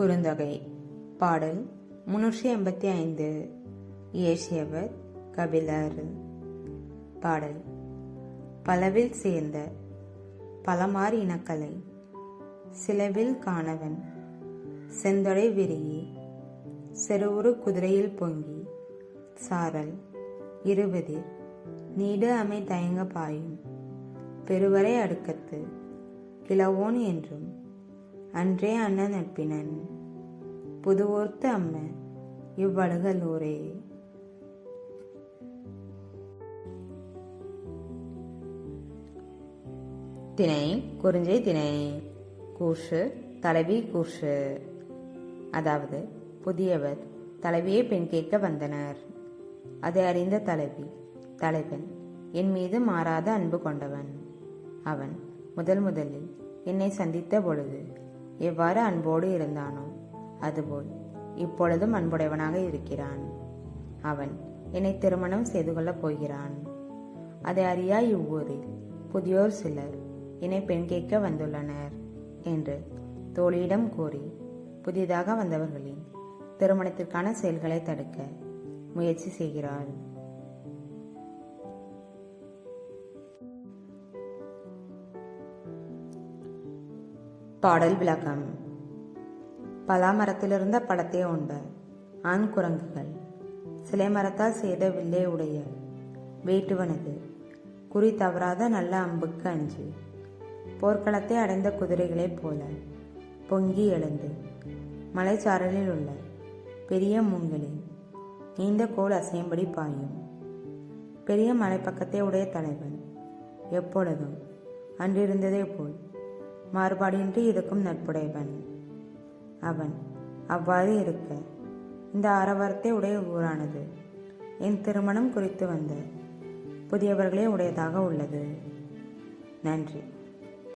குறுந்தொகை. பாடல் முன்னூற்றி எண்பத்தி ஐந்து. இயேசியவர் கபிலர். பாடல் பலவில் சேர்ந்த பலமார் இனக்கலை. சிலவில் காணவன் செந்தொடை விரியே செருவுரு குதிரையில் பொங்கி. சாரல் இருபது. நீடு அமை தயங்க பாயும். பெருவரை அடுக்கத்து கிழவோன் என்றும் அன்றே அண்ணன் நட்பினன் புதுவோர்த்து அம்ம இவ்வடுகலூரே திணை குறிஞ்சை திணை கூர்ஷு தலைவி கூர்ஷு. அதாவது புதியவர் தலைவியை பெண் கேட்க வந்தனர். அதை அறிந்த தலைவி தலைவன் என் மீது மாறாத அன்பு கொண்டவன். அவன் முதல் முதலில் என்னை சந்தித்த பொழுது எவ்வாறு அன்போடு இருந்தானோ? அதுபோல் இப்பொழுதும் அன்புடையவனாக இருக்கிறான். அவன் என்னை திருமணம் செய்து கொள்ளப் போகிறான். அதை அறியா இவ்வூரில் புதியோர் சிலர் என்னை பெண் கேட்க வந்துள்ளனர் என்று தோழியிடம் கூறி புதிதாக வந்தவர்களின் திருமணத்திற்கான செயல்களை தடுக்க முயற்சி செய்கிறாள். பாடல் விளக்கம். பலா மரத்திலிருந்த பழத்தை உண்ட ஆண் குரங்குகள் சிலை மரத்தால் செய்த வில்லை உடைய வேட்டுவனது குறி தவறாத நல்ல அம்புக்கு அஞ்சு. போர்க்களத்தை அடைந்த குதிரைகளைப் போல பொங்கி எழுந்து மலைச்சாரலில் உள்ள பெரிய மூங்கிலே நீண்ட கோல் அசையும்படி பாயும். பெரிய மலைப்பக்கத்தை உடைய தலைவன் எப்பொழுதும் அன்றிருந்ததே போல் மாறுபாடின்றி இருக்கும் நட்புடையவன். அவன் அவ்வாறு இருக்க இந்த ஆரவாரத்தை உடைய ஊரானது. என் திருமணம் குறித்து வந்த புதியவர்களே உடையதாக உள்ளது. நன்றி.